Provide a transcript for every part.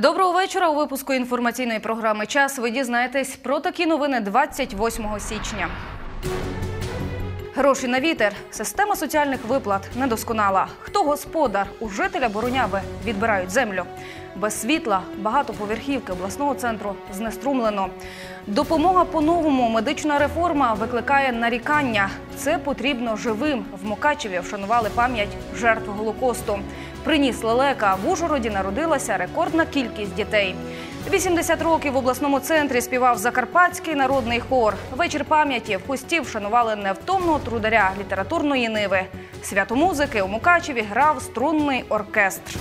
Доброго вечора. У випуску інформаційної програми Час ви дізнаєтесь про такі новини 28 січня. Гроші на вітер. Система соціальних виплат недосконала. Хто господар? У жителя Бороняви відбирають землю. Без світла багатоповерхівки обласного центру знеструмлено. Допомога по-новому. Медична реформа викликає нарікання. Це потрібно живим. В Мукачеві вшанували пам'ять жертв Голокосту. Приніс лелека. В Ужгороді народилася рекордна кількість дітей. 80 років в обласному центрі співав Закарпатський народний хор. Вечір пам'яті в Хусті вшанували невтомного трударя літературної ниви. Свято музики у Мукачеві грав струнний оркестр.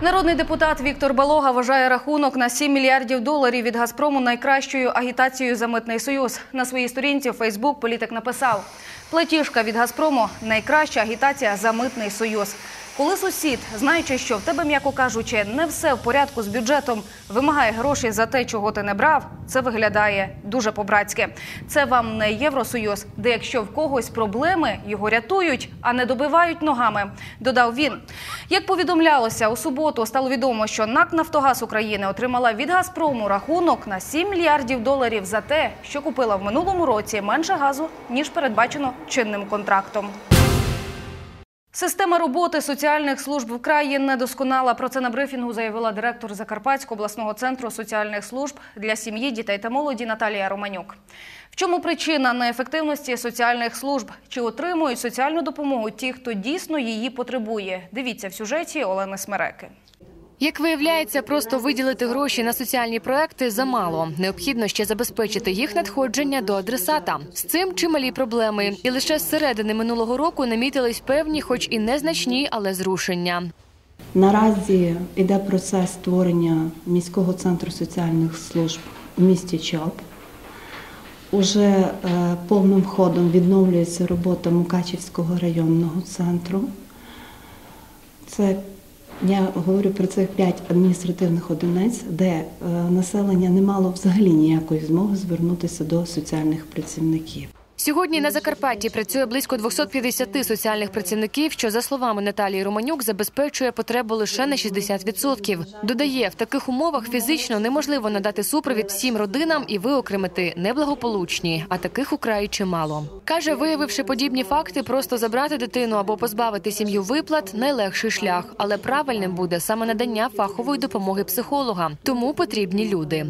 Народний депутат Віктор Балога вважає рахунок на 7 мільярдів доларів від Газпрому найкращою агітацією за митний союз. На своїй сторінці в Фейсбук політик написав: платіжка від Газпрому найкраща агітація за митний союз. Коли сусід, знаючи, що в тебе, м'яко кажучи, не все в порядку з бюджетом, вимагає грошей за те, чого ти не брав, це виглядає дуже по-братськи. Це вам не Євросоюз, де якщо в когось проблеми, його рятують, а не добивають ногами. Додав він. Як повідомлялося, у суботу стало відомо, що НАК Нафтогаз України отримала від Газпрому рахунок на 7 мільярдів доларів за те, що купила в минулому році менше газу ніж передбачено чинним контрактом. Система роботи соціальних служб в краї недосконала. Про це на брифінгу заявила директор Закарпатського обласного центру соціальних служб для сім'ї, дітей та молоді Наталія Романюк. В чому причина неефективності соціальних служб? Чи отримують соціальну допомогу ті, хто дійсно її потребує? Дивіться в сюжеті Олени Смереки. Як виявляється, просто виділити гроші на соціальні проекти замало. Необхідно ще забезпечити їх надходження до адресата. З цим чималі проблеми, і лише з середини минулого року намітились певні, хоч і незначні, але зрушення. Наразі йде процес створення міського центру соціальних служб у місті Чоп. Уже е, повним ходом відновлюється робота Мукачівського районного центру. Це я говорю про цих п'ять адміністративних одиниць, де е, населення не мало взагалі ніякої змоги звернутися до соціальних працівників. Сьогодні на Закарпатті працює близько 250 соціальних працівників, що за словами Наталії Романюк забезпечує потребу лише на 60%. Додає, в таких умовах фізично неможливо надати супровід всім родинам і виокремити неблагополучні, а таких украй чимало. Каже, виявивши подібні факти, просто забрати дитину або позбавити сім'ю виплат найлегший шлях, але правильним буде саме надання фахової допомоги психолога. Тому потрібні люди.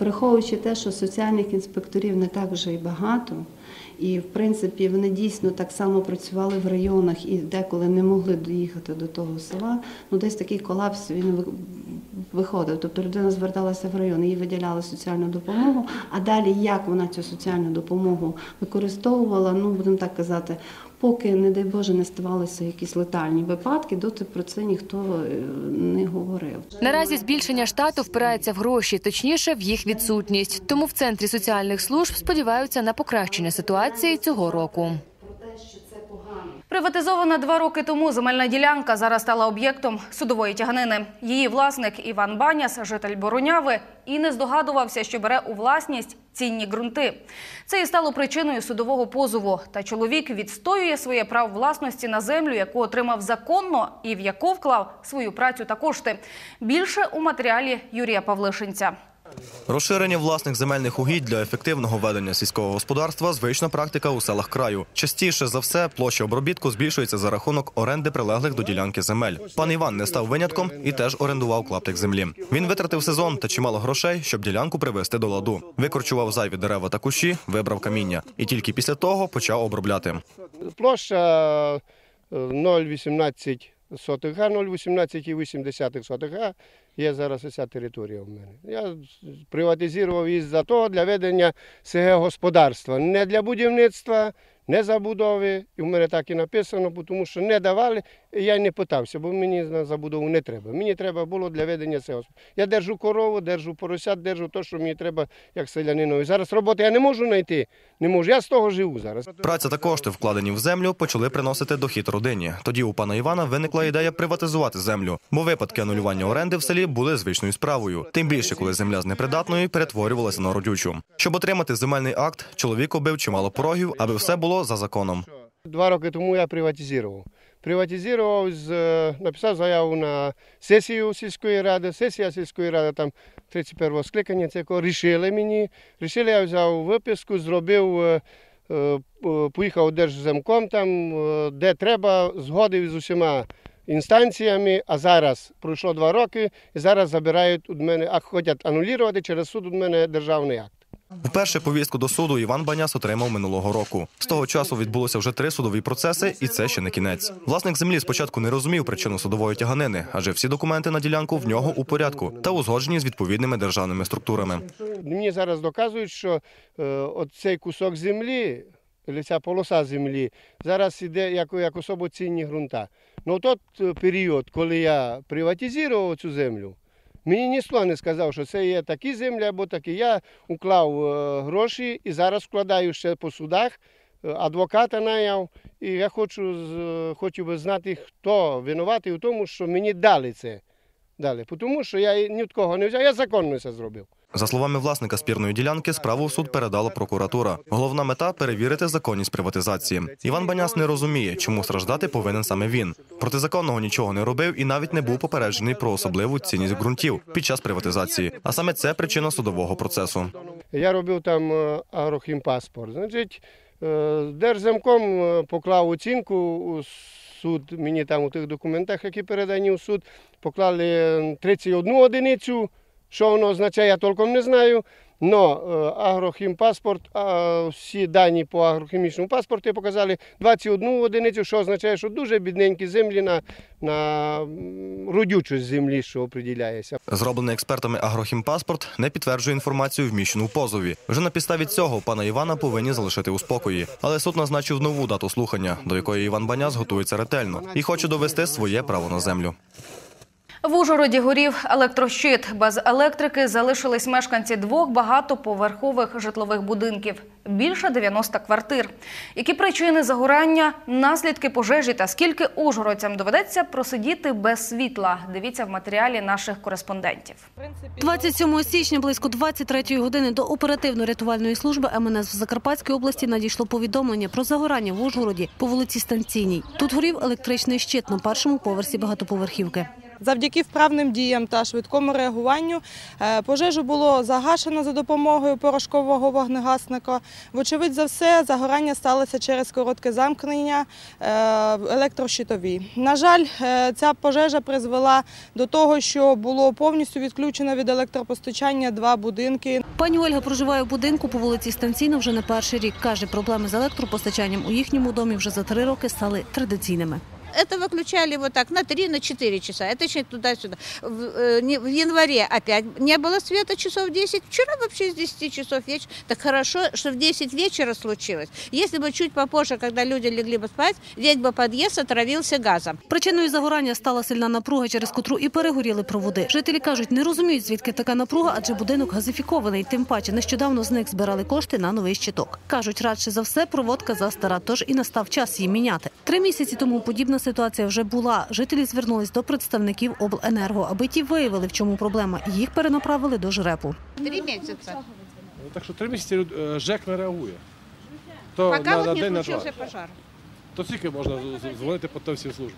Враховуючи те, що соціальних інспекторів не так вже й багато, і в принципі вони дійсно так само працювали в районах і деколи не могли доїхати до того села. Ну десь такий колапс він виходив. Тобто людина зверталася в район, їй виділяли соціальну допомогу. А далі як вона цю соціальну допомогу використовувала, ну будемо так казати. Поки, не дай Боже, не ставалися якісь летальні випадки, доти про це ніхто е, не говорив. Наразі збільшення штату впирається в гроші, точніше в їх відсутність. Тому в центрі соціальних служб сподіваються на покращення ситуації цього року. Приватизована два роки тому земельна ділянка зараз стала об'єктом судової тяганини. Її власник Іван Баняс, житель Бороняви, і не здогадувався, що бере у власність цінні ґрунти. Це і стало причиною судового позову. Та чоловік відстоює своє право власності на землю, яку отримав законно і в яку вклав свою працю та кошти. Більше у матеріалі Юрія Павлишинця. Розширення власних земельних угідь для ефективного ведення сільського господарства звична практика у селах краю. Частіше за все площа обробітку збільшується за рахунок оренди прилеглих до ділянки земель. Пан Іван не став винятком і теж орендував клаптик землі. Він витратив сезон та чимало грошей, щоб ділянку привести до ладу. Викорчував зайві дерева та кущі, вибрав каміння, і тільки після того почав обробляти. Площа е, 0,18 сотих га, 0,18,8 сотих га є зараз вся територія в мене. Я приватизував її за того для ведення СГ господарства, не для будівництва, не забудови. І в мене так і написано, тому що не давали, я не питався, бо мені на забудову не треба. Мені треба було для ведення СГ. Я держу корову, держу поросят, держу те, що мені треба як селянинові. Зараз роботи я не можу знайти, не можу. Я з того живу зараз. Праця та кошти, вкладені в землю, почали приносити дохід родині. Тоді у пана Івана виникла ідея приватизувати землю, бо випадки анулювання оренди в селі були звичною справою. Тим більше, коли земля з непридатної перетворювалася на родючу. Щоб отримати земельний акт, чоловік обив чимало порогів, аби все було за законом. Два роки тому я приватизував. Приватизував, з, е, написав заяву на сесію сільської ради. Сесія сільської ради там 31 скликання цього рішили мені. Рішили, я взяв виписку, зробив, е, е, поїхав Держземком, там, де треба, згодив з усіма інстанціями, а зараз пройшло два роки, і зараз забирають від мене, а хочуть анулювати через суд від мене державний акт. Вперше повістку до суду Іван Баняс отримав минулого року. З того часу відбулося вже три судові процеси, і це ще не кінець. Власник землі спочатку не розумів причину судової тяганини, адже всі документи на ділянку в нього у порядку та узгоджені з відповідними державними структурами. Мені зараз доказують, що е, от цей кусок землі, ця полоса землі, зараз іде як, як особо цінні ґрунта. Ну в той е, період, коли я приватизував цю землю, мені ніхто не сказав, що це є такі землі або такі. Я уклав е, гроші і зараз вкладаю ще по судах, е, адвоката найняв. І я хочу, хочу би знати, хто винуватий у тому, що мені дали це. Дали. Тому що я ні від кого не взяв, я законно це зробив. За словами власника спірної ділянки, справу в суд передала прокуратура. Головна мета перевірити законність приватизації. Іван Баняс не розуміє, чому страждати повинен саме він. Протизаконного нічого не робив і навіть не був попереджений про особливу цінність ґрунтів під час приватизації. А саме це причина судового процесу. Я робив там е, агрохімпаспорт. Значить, е, Держземком е, поклав оцінку у суд, мені там у тих документах, які передані у суд, поклали е, 31 одиницю. Що воно означає, я толком не знаю. Но е, агрохімпаспорт, всі дані по агрохімічному паспорту показали 21 одиницю, що означає, що дуже бідненькі землі на, на м, родючість землі, що определяється. Зроблений експертами агрохімпаспорт не підтверджує інформацію, вміщену в позові. Вже на підставі цього пана Івана повинні залишити у спокої. Але суд назначив нову дату слухання, до якої Іван Баняс готується ретельно і хоче довести своє право на землю. В Ужгороді горів електрощит. Без електрики залишились мешканці двох багатоповерхових житлових будинків. Більше 90 квартир. Які причини загорання, наслідки пожежі та скільки ужгородцям доведеться просидіти без світла? Дивіться в матеріалі наших кореспондентів. 27 січня близько 23 години до оперативно-рятувальної служби МНС в Закарпатській області надійшло повідомлення про загорання в Ужгороді по вулиці Станційній. Тут горів електричний щит на першому поверсі багатоповерхівки. Завдяки вправним діям та швидкому реагуванню е, пожежу було загашено за допомогою порошкового вогнегасника. Вочевидь за все, загорання сталося через коротке замкнення е, в електрощитовій. На жаль, е, ця пожежа призвела до того, що було повністю відключено від електропостачання два будинки. Пані Ольга проживає в будинку по вулиці Станційна вже не перший рік. Каже, проблеми з електропостачанням у їхньому домі вже за три роки стали традиційними Это выключали вот так на 3 на 4 часа. Это еще туда-сюда. В, э, не- в январе опять не было света часов 10. Вчера вообще с 10 часов вечера. Так хорошо, что в 10 вечера случилось. Если бы чуть попозже, когда люди легли бы спать, весь бы подъезд отравился газом. Причиною загорання стала сильна напруга, через котру і перегоріли проводи. Жителі кажуть, не розуміють, звідки така напруга, адже будинок газифікований. Тим паче, нещодавно з них збирали кошти на новий щиток. Кажуть, радше за все проводка застара, тож і настав час її міняти. Три місяці тому подібна ситуація вже була. Жителі звернулись до представників обленерго, аби ті виявили, в чому проблема. Їх перенаправили до жрепу. Три місяці. Ну, Так що три місяці е, ЖЕК не реагує. То Пока на, на не день на два. пожар. То скільки можна дзвонити по той службам.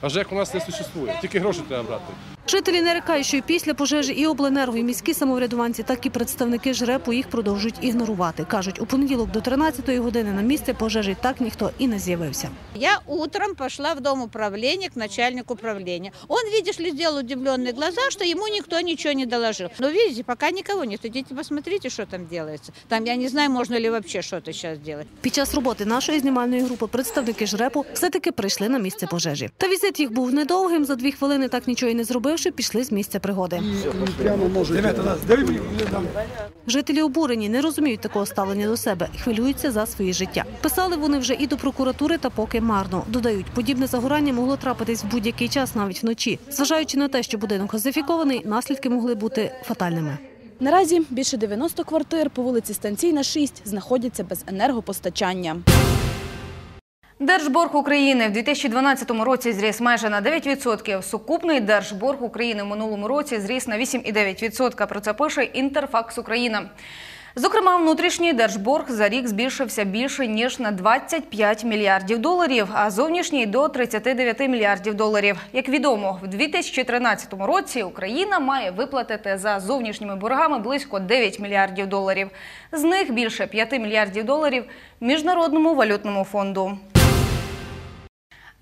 А ЖЕК у нас не существує, тільки гроші треба брати. Жителі нарікають, що і після пожежі і обленерго, і міські самоврядуванці, так і представники жрепу їх продовжують ігнорувати. кажуть, у понеділок до 13-ї години на місце пожежі так ніхто і не з'явився. Я утром пошла в дом управления к начальнику управления. Он, видишь ли, сделал удивленные глаза, что ему никто ничего не доложил. Но видите, пока никого нет. Идите посмотрите, что там делается. Там, я не знаю, можно ли вообще что-то сейчас делать. Під час роботи нашої знімальної групи представники жрепу все-таки прийшли на місце пожежі. Та візит їх був недовгим. За дві хвилини, так нічого і не зробивши, пішли з місця пригоди. Жителі обурені, не розуміють такого ставлення до себе, хвилюються за свої життя. Писали вони вже і до прокуратури, та поки марно. Додають, подібне загорання могло трапитись в будь-який час, навіть вночі. Зважаючи на те, що будинок газифікований, наслідки могли бути фатальними. Наразі більше 90 квартир по вулиці Станційна 6 знаходяться без енергопостачання. Держборг України в 2012 році зріс майже на 9%. Сукупний держборг України в минулому році зріс на 8,9%. Про це пише Інтерфакс Україна. Зокрема, внутрішній держборг за рік збільшився більше ніж на 25 мільярдів доларів, а зовнішній до 39 мільярдів доларів. Як відомо, в 2013 році Україна має виплатити за зовнішніми боргами близько 9 мільярдів доларів. З них більше 5 мільярдів доларів міжнародному валютному фонду.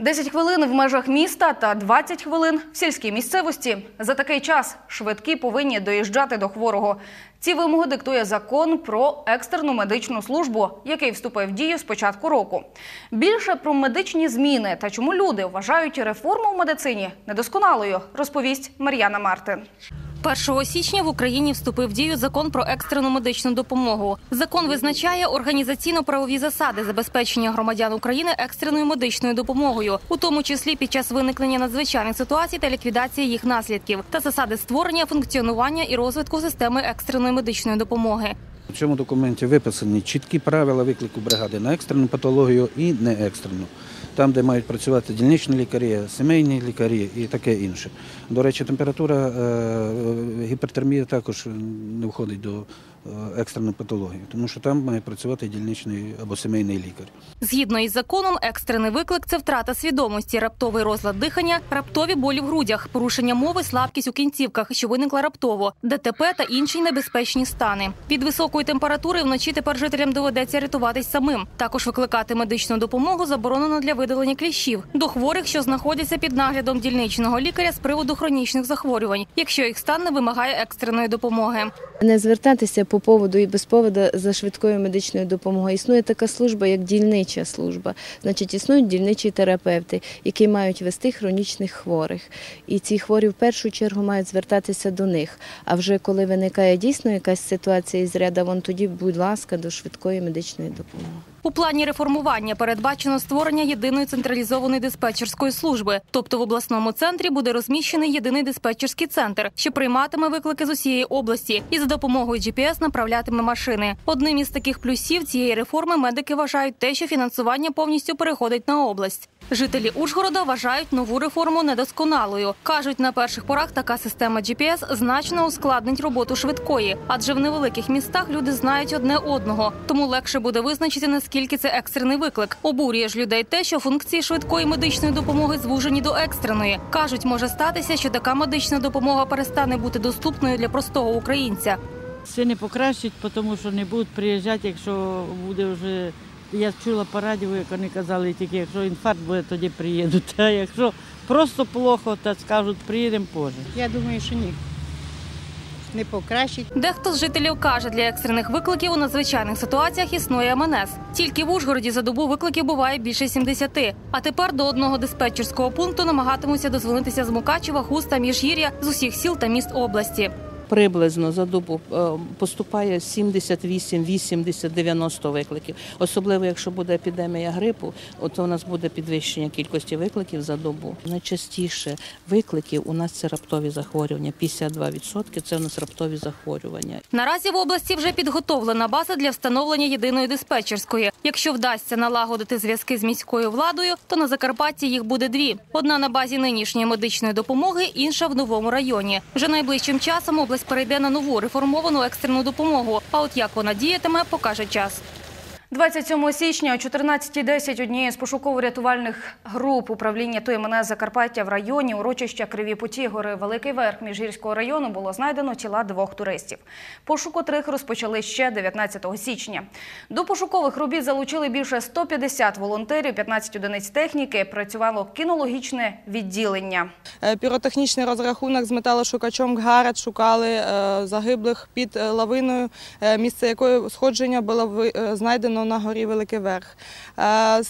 10 хвилин в межах міста та 20 хвилин в сільській місцевості. За такий час швидкі повинні доїжджати до хворого. Ці вимоги диктує закон про екстрену медичну службу, який вступив в дію з початку року. Більше про медичні зміни та чому люди вважають реформу в медицині недосконалою, розповість Мар'яна Мартин. 1 січня в Україні вступив в дію закон про екстрену медичну допомогу. Закон визначає організаційно-правові засади забезпечення громадян України екстреною медичною допомогою, у тому числі під час виникнення надзвичайних ситуацій та ліквідації їх наслідків, та засади створення, функціонування і розвитку системи екстреної медичної допомоги. В цьому документі виписані чіткі правила виклику бригади на екстрену патологію і не екстрену. Там, де мають працювати дільничні лікарі, сімейні лікарі і таке інше. До речі, температура е, гіпертермія також не входить до е, екстреної патології, тому що там має працювати дільничний або сімейний лікар. Згідно із законом, екстрений виклик це втрата свідомості, раптовий розлад дихання, раптові болі в грудях, порушення мови, слабкість у кінцівках, що виникла раптово, ДТП та інші небезпечні стани. Від високої температури вночі тепер жителям доведеться рятуватись самим. Також викликати медичну допомогу заборонено для видалення кліщів до хворих, що знаходяться під наглядом дільничного лікаря з приводу хронічних захворювань, якщо їх стан не вимагає екстреної допомоги. Не звертатися по поводу і без поводу за швидкою медичною допомогою. Існує така служба, як дільнича служба. Значить, існують дільничі терапевти, які мають вести хронічних хворих. І ці хворі в першу чергу мають звертатися до них. А вже коли виникає дійсно якась ситуація із ряда, вон тоді, будь ласка, до швидкої медичної допомоги. У плані реформування передбачено створення єдиної централізованої диспетчерської служби. Тобто в обласному центрі буде розміщений єдиний диспетчерський центр, що прийматиме виклики з усієї області і за допомогою GPS направлятиме машини. Одним із таких плюсів цієї реформи медики вважають те, що фінансування повністю переходить на область. Жителі Ужгорода вважають нову реформу недосконалою. кажуть, на перших порах така система GPS значно ускладнить роботу швидкої, адже в невеликих містах люди знають одне одного, тому легше буде визначити наскільки це екстрений виклик. Обурює ж людей те, що функції швидкої медичної допомоги звужені до екстреної. кажуть, може статися, що така медична допомога перестане бути доступною для простого українця. Це не покращить, тому що не будуть приїжджати, якщо буде вже. Я чула по радіо, як вони казали, тільки якщо інфаркт буде, тоді приїдуть. А якщо просто плохо, то скажуть, приїдемо позже. Я думаю, що ні. Не покращить. Дехто з жителів каже, для екстрених викликів у надзвичайних ситуаціях існує МНС. Тільки в Ужгороді за добу викликів буває більше 70. А тепер до одного диспетчерського пункту намагатимуться дозвонитися з Мукачева, Хуста, Міжгір'я з усіх сіл та міст області. Приблизно за добу е, поступає 78, 80, 90 викликів. Особливо, якщо буде епідемія грипу, от у нас буде підвищення кількості викликів за добу. Найчастіше викликів у нас це раптові захворювання. 52% – це у нас раптові захворювання. Наразі в області вже підготовлена база для встановлення єдиної диспетчерської. Якщо вдасться налагодити зв'язки з міською владою, то на Закарпатті їх буде дві: одна на базі нинішньої медичної допомоги, інша в новому районі. Вже найближчим часом область перейде на нову реформовану екстрену допомогу. А от як вона діятиме, покаже час. 27 січня о 14.10 однією з пошуково-рятувальних груп управління ТМНС Закарпаття в районі урочища Криві Путі гори Великий Верх Міжгірського району було знайдено тіла двох туристів. Пошук котрих розпочали ще 19 січня. До пошукових робіт залучили більше 150 волонтерів, 15 одиниць техніки. Працювало кінологічне відділення. Е, Піротехнічний розрахунок з металошукачом ГАРЕТ шукали е, загиблих під е, лавиною, місце якої сходження було е, знайдено на горі Великий Верх. Е,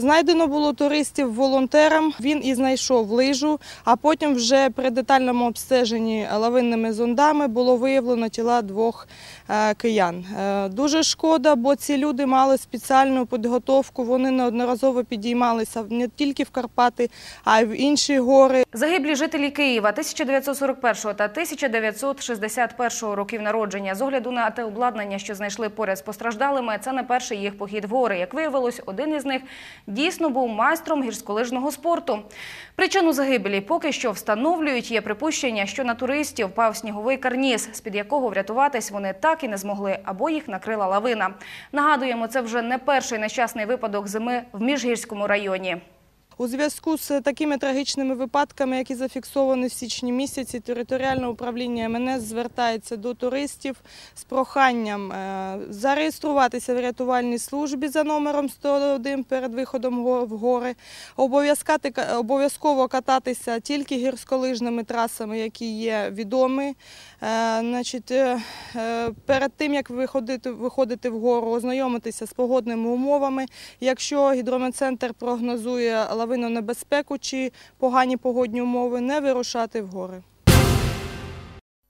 Знайдено було туристів волонтерам. Він і знайшов лижу, а потім вже при детальному обстеженні лавинними зондами було виявлено тіла двох е, киян. Е, Дуже шкода, бо ці люди мали спеціальну підготовку. Вони неодноразово підіймалися не тільки в Карпати, а й в інші гори. Загиблі жителі Києва 1941 та 1961 років народження. З огляду на те обладнання, що знайшли поряд з постраждалими, це не перший перший їх похід в гори. Як виявилось, один із них дійсно був майстром гірськолижного спорту. Причину загибелі поки що встановлюють. Є припущення, що на туристів впав сніговий карніз, з-під якого врятуватись вони так і не змогли, або їх накрила лавина. Нагадуємо, це вже не перший нещасний випадок зими в Міжгірському районі. У зв'язку з такими трагічними випадками, які зафіксовані в січні місяці, територіальне управління МНС звертається до туристів з проханням е, зареєструватися в рятувальній службі за номером 101 перед виходом в гори, обов'язково кататися тільки гірськолижними трасами, які є відомі. Е, Значить, е, перед тим як виходити, виходити вгору, ознайомитися з погодними умовами. Якщо гідрометцентр прогнозує лавинну небезпеку чи погані погодні умови, не вирушати в гори.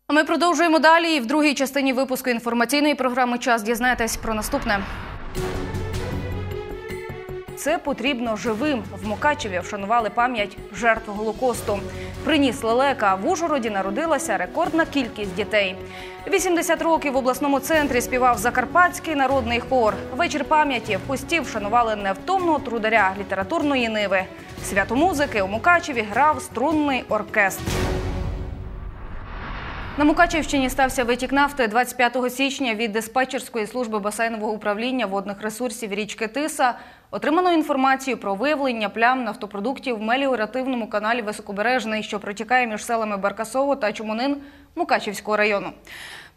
А ми продовжуємо далі. І в другій частині випуску інформаційної програми Час дізнаєтесь про наступне. Це потрібно живим. В Мукачеві вшанували пам'ять жертв Голокосту. Приніс лелека. В Ужгороді народилася рекордна кількість дітей. 80 років в обласному центрі співав Закарпатський народний хор. Вечір пам'яті в Хусті вшанували невтомного трударя літературної ниви. Свято музики у Мукачеві грав струнний оркестр. На Мукачівщині стався витік нафти 25 січня від диспетчерської служби басейнового управління водних ресурсів річки Тиса. Отримано інформацію про виявлення плям нафтопродуктів в меліоративному каналі Високобережний, що протікає між селами Баркасово та Чумунин Мукачівського району.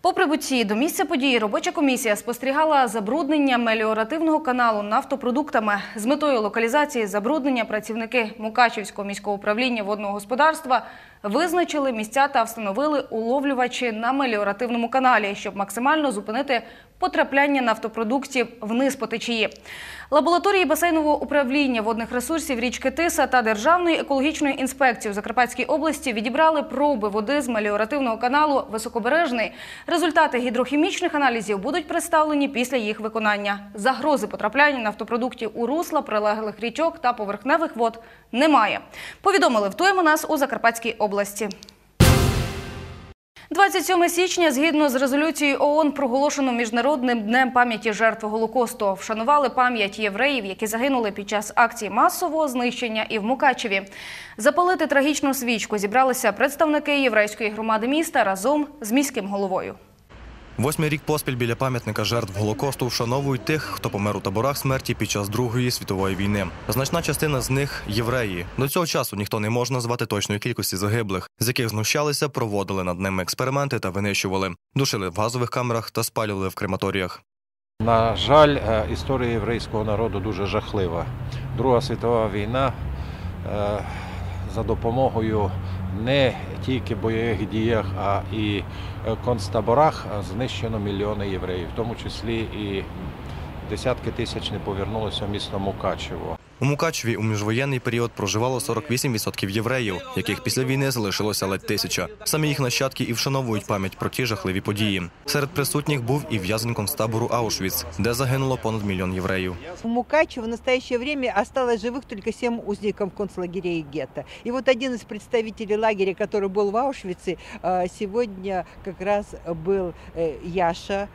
По прибутті до місця події робоча комісія спостерігала забруднення меліоративного каналу нафтопродуктами. З метою локалізації забруднення працівники Мукачівського міського управління водного господарства визначили місця та встановили уловлювачі на меліоративному каналі, щоб максимально зупинити потрапляння нафтопродуктів вниз по течії. Лабораторії басейнового управління водних ресурсів річки Тиса та Державної екологічної інспекції у Закарпатській області відібрали проби води з меліоративного каналу Високобережний. Результати гідрохімічних аналізів будуть представлені після їх виконання. Загрози потрапляння нафтопродуктів у русла прилеглих річок та поверхневих вод немає. Повідомили в нас у Закарпатській області. 27 січня, згідно з резолюцією ООН, проголошено міжнародним днем пам'яті жертв Голокосту. Вшанували пам'ять євреїв, які загинули під час акції масового знищення і в Мукачеві. Запалити трагічну свічку зібралися представники єврейської громади міста разом з міським головою. Восьмий рік поспіль біля пам'ятника жертв Голокосту вшановують тих, хто помер у таборах смерті під час Другої світової війни. Значна частина з них євреї. До цього часу ніхто не може назвати точної кількості загиблих, з яких знущалися, проводили над ними експерименти та винищували, душили в газових камерах та спалювали в крематоріях. На жаль, е, історія єврейського народу дуже жахлива. Друга світова війна е, за допомогою не тільки бойових діях, а і концтаборах е, знищено мільйони євреїв, в тому числі і десятки тисяч не повернулися в місто Мукачево. У Мукачеві у міжвоєнний період проживало 48% євреїв, яких після війни залишилося ледь тисяча. Самі їх нащадки і вшановують пам'ять про ті жахливі події. Серед присутніх був і в'язень концтабору Аушвіц, де загинуло понад мільйон євреїв. В Мукачево в настоящее время осталось живых только семь узников концлагерей и гетто. И вот один из представителей лагеря, который был в Аушвице, э, сегодня как раз был э, Яша.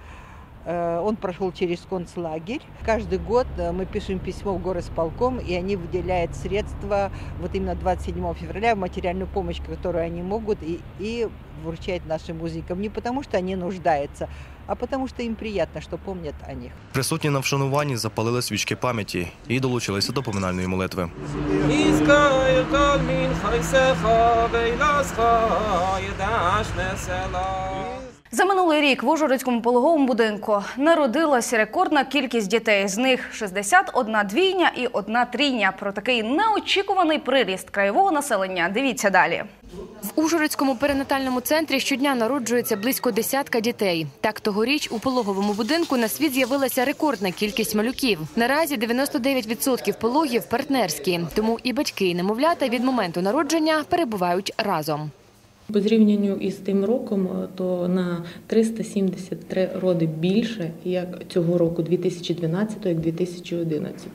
Э, Он прошел через концлагерь. Каждый год э, мы пишем письмо в горосполком, и они выделяют средства вот именно 27 февраля в материальную помощь, которую они могут, и, и вручают нашим узникам. Не потому, что они нуждаются, а потому, что им приятно, что помнят о них. Присутні на вшануванні запалили свічки пам'яті і долучилися до поминальної молитви. За минулий рік в Ужгородському пологовому будинку народилась рекордна кількість дітей. З них 61 двійня і одна трійня. Про такий неочікуваний приріст краєвого населення. Дивіться далі. В Ужгородському перинатальному центрі щодня народжується близько десятка дітей. Так тогоріч у пологовому будинку на світ з'явилася рекордна кількість малюків. Наразі 99% пологів партнерські, тому і батьки і немовлята від моменту народження перебувають разом. По зрівнянню із тим роком, то на 373 роди більше, як цього року, 2012, як 2011.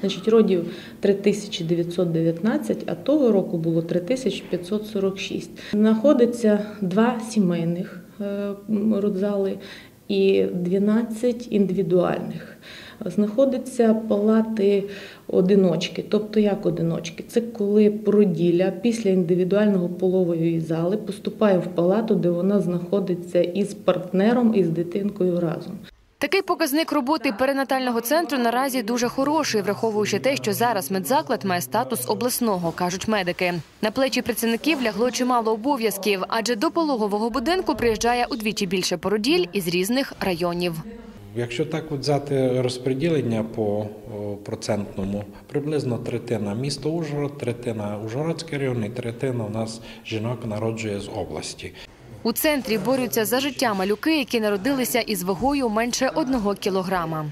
Значить, родів 3919, а того року було 3546. Знаходиться два сімейних е, родзали і 12 індивідуальних. Знаходяться палати одиночки. Тобто як одиночки? Це коли породілля після індивідуального пологової зали поступає в палату, де вона знаходиться із партнером і з дитинкою разом. Такий показник роботи перинатального центру наразі дуже хороший, враховуючи те, що зараз медзаклад має статус обласного, кажуть медики. На плечі працівників лягло чимало обов'язків, адже до пологового будинку приїжджає удвічі більше породіль із різних районів. Якщо так от взяти розподілення по процентному, приблизно третина місто Ужгород, третина Ужгородський район і третина у нас жінок народжує з області. У центрі борються за життя малюки, які народилися із вагою менше одного кілограма.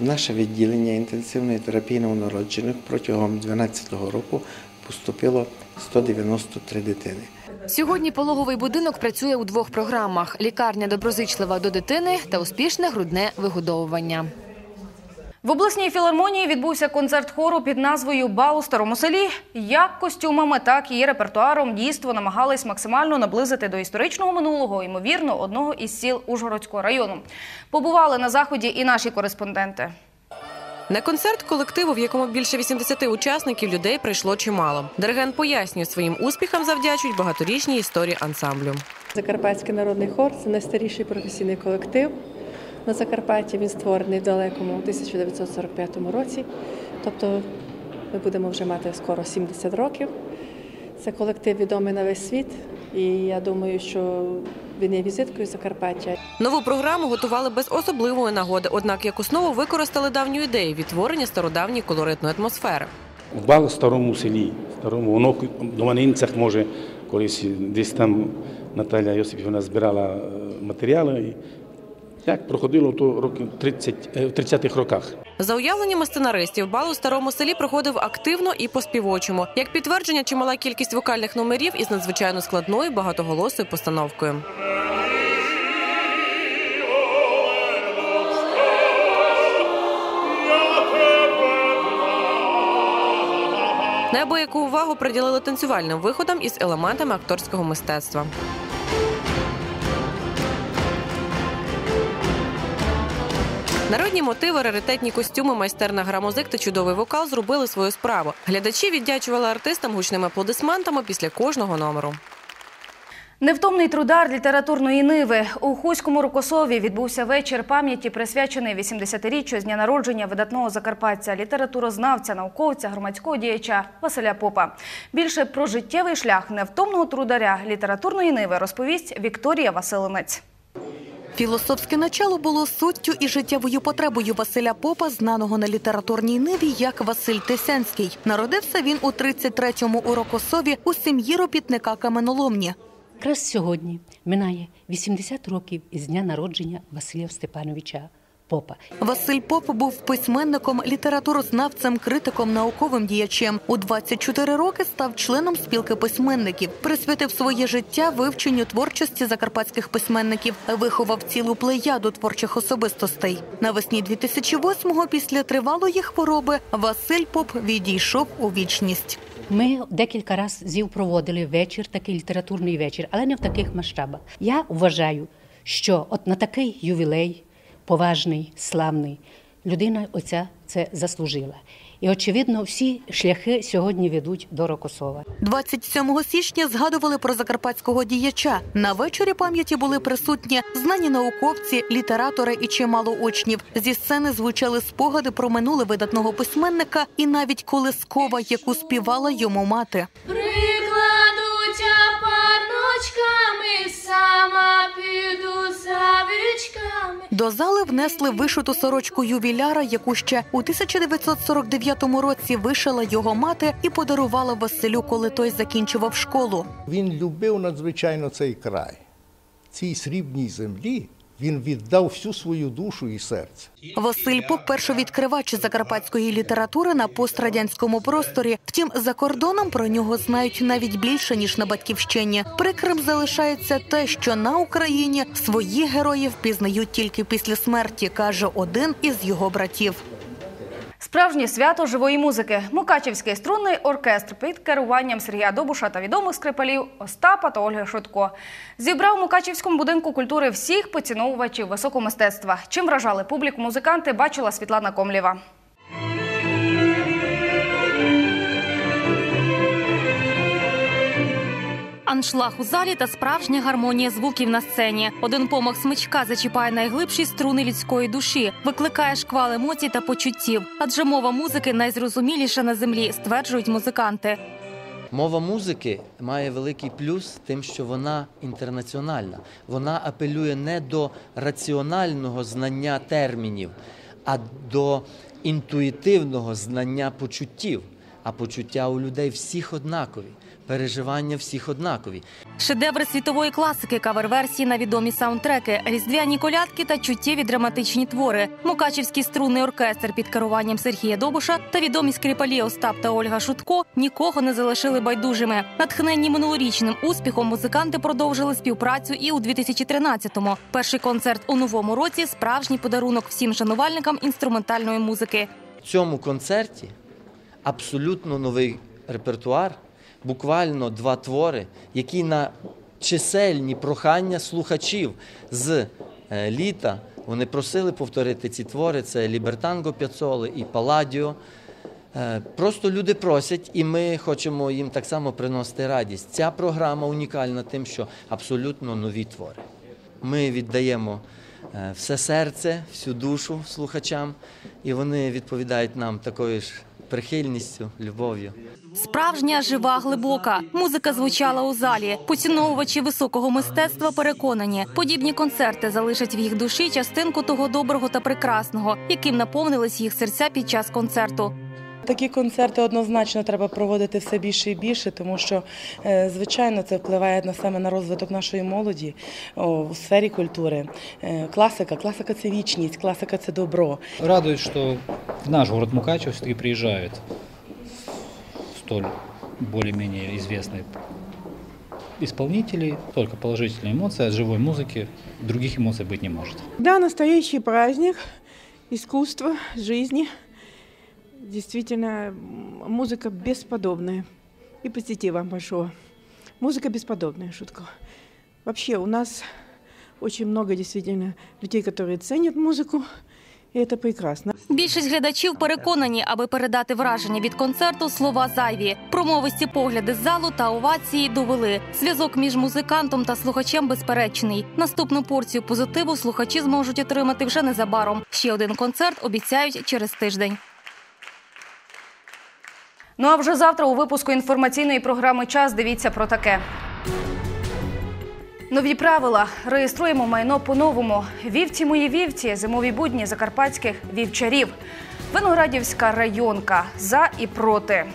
Наше відділення інтенсивної терапії новонароджених протягом 2012 року поступило 193 дитини. Сьогодні пологовий будинок працює у двох програмах: лікарня доброзичлива до дитини та успішне грудне вигодовування. В обласній філармонії відбувся концерт хору під назвою Бал у старому селі. Як костюмами, так і репертуаром дійство намагались максимально наблизити до історичного минулого, ймовірно, одного із сіл Ужгородського району. Побували на заході і наші кореспонденти. На концерт колективу, в якому більше 80 учасників людей прийшло чимало. Диригент пояснює, своїм успіхам завдячують багаторічній історії ансамблю. Закарпатський народний хор це найстаріший професійний колектив на Закарпатті. Він створений в далекому 1945 році. Тобто ми будемо вже мати скоро 70 років. Це колектив відомий на весь світ, і я думаю, що він є візиткою Закарпаття. Нову програму готували без особливої нагоди, однак як основу використали давню ідею відтворення стародавньої колоритної атмосфери. Бал у старому селі, старому воно до Манинцях, може, колись десь там Наталя Йосипівна збирала е, матеріали. І як проходило то років 30, е, в 30-х роках. За уявленнями сценаристів, бал у старому селі проходив активно і по-співочому. Як підтвердження, чимала кількість вокальних номерів із надзвичайно складною багатоголосою постановкою. Неабияку увагу приділили танцювальним виходам із елементами акторського мистецтва. Народні мотиви, раритетні костюми, майстерна гра музик та чудовий вокал зробили свою справу. Глядачі віддячували артистам гучними аплодисментами після кожного номеру. Невтомний трудар літературної ниви у Хуському Рукосові відбувся вечір пам'яті, присвячений 80-річчю з дня народження видатного закарпатця, літературознавця, науковця, громадського діяча Василя Попа. Більше про життєвий шлях невтомного трударя літературної ниви розповість Вікторія Василинець. Філософське начало було суттю і життєвою потребою Василя Попа, знаного на літературній ниві як Василь Тесянський. Народився він у 33-му у Рокосові у сім'ї робітника каменоломні. Якраз сьогодні минає 80 років із дня народження Василя Степановича Попа. Василь Поп був письменником, літературознавцем, критиком, науковим діячем. У 24 роки став членом спілки письменників. Присвятив своє життя вивченню творчості закарпатських письменників. Виховав цілу плеяду творчих особистостей. Навесні 2008-го, після тривалої хвороби, Василь Поп відійшов у вічність. Ми декілька разів проводили вечір, такий літературний вечір, але не в таких масштабах. Я вважаю, що от на такий ювілей, поважний, славний, людина оця це заслужила. І очевидно, всі шляхи сьогодні ведуть до Рокосова. 27 січня згадували про закарпатського діяча. На вечорі пам'яті були присутні знані науковці, літератори і чимало учнів. Зі сцени звучали спогади про минуле видатного письменника і навіть колискова, яку співала йому мати. Прикладуться парночками, сама. До зали внесли вишиту сорочку ювіляра, яку ще у 1949 році вишила його мати і подарувала Василю, коли той закінчував школу. Він любив надзвичайно цей край. Цій срібній землі він віддав всю свою душу і серце. Василь Поп – першовідкривач закарпатської літератури на пострадянському просторі. Втім, за кордоном про нього знають навіть більше ніж на батьківщині. Прикрим залишається те, що на Україні свої героїв пізнають тільки після смерті, каже один із його братів. Справжнє свято живої музики. Мукачівський струнний оркестр під керуванням Сергія Добуша та відомих скрипалів Остапа та Ольги Шутко зібрав у Мукачівському будинку культури всіх поціновувачів високого мистецтва. Чим вражали публіку музиканти, бачила Світлана Комлєва. Аншлаг у залі та справжня гармонія звуків на сцені. Один помах смичка зачіпає найглибші струни людської душі, викликає шквал емоцій та почуттів. Адже мова музики найзрозуміліша на землі, стверджують музиканти. Мова музики має великий плюс тим, що вона інтернаціональна. Вона апелює не до раціонального знання термінів, а до інтуїтивного знання почуттів. А почуття у людей всіх однакові, переживання всіх однакові. Шедеври світової класики, кавер-версії на відомі саундтреки, різдвяні колядки та чуттєві драматичні твори. Мукачівський струнний оркестр під керуванням Сергія Добуша та відомі скрипалі Остап та Ольга Шутко нікого не залишили байдужими. Натхненні минулорічним успіхом музиканти продовжили співпрацю і у 2013-му. Перший концерт у новому році справжній подарунок всім шанувальникам інструментальної музики. В цьому концерті абсолютно новий репертуар, буквально два твори, які на чисельні прохання слухачів з е, літа вони просили повторити ці твори. Це Лібертанго П'яцоли і Паладіо. Е, Просто люди просять, і ми хочемо їм так само приносити радість. Ця програма унікальна тим, що абсолютно нові твори. Ми віддаємо е, все серце, всю душу слухачам, і вони відповідають нам такою ж прихильністю, любов'ю. Справжня жива глибока музика звучала у залі. Поціновувачі високого мистецтва переконані, подібні концерти залишать в їх душі частинку того доброго та прекрасного, яким наповнились їх серця під час концерту. Такі концерти однозначно треба проводити все більше і більше, тому що, е, звичайно, це впливає на саме на розвиток нашої молоді о, у сфері культури. Е, Класика, класика це вічність, класика це добро. Радует, что в наш город Мукачево все-таки приезжают столь более-менее известные исполнители. Только положительные эмоции от живой музыки. Других эмоций быть не может. Да, настоящий праздник искусства, жизни. Действительно, м, музыка бесподобная. И позитива большого. Музыка бесподобная, шутка. Вообще у нас очень много действительно людей, которые ценят музыку, и это прекрасно. Більшість глядачів переконані, аби передати враження від концерту, слова зайві. Промовисті погляди з залу та овації довели. Зв'язок між музикантом та слухачем безперечний. Наступну порцію позитиву слухачі зможуть отримати вже незабаром. Ще один концерт обіцяють через тиждень. Ну а вже завтра у випуску інформаційної програми Час дивіться про таке. Нові правила реєструємо майно по-новому. Вівці мої вівці, зимові будні закарпатських вівчарів. Виноградівська районка за і проти.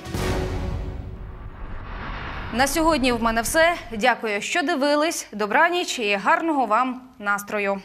На сьогодні в мене все. Дякую, що дивились. Добраніч і гарного вам настрою.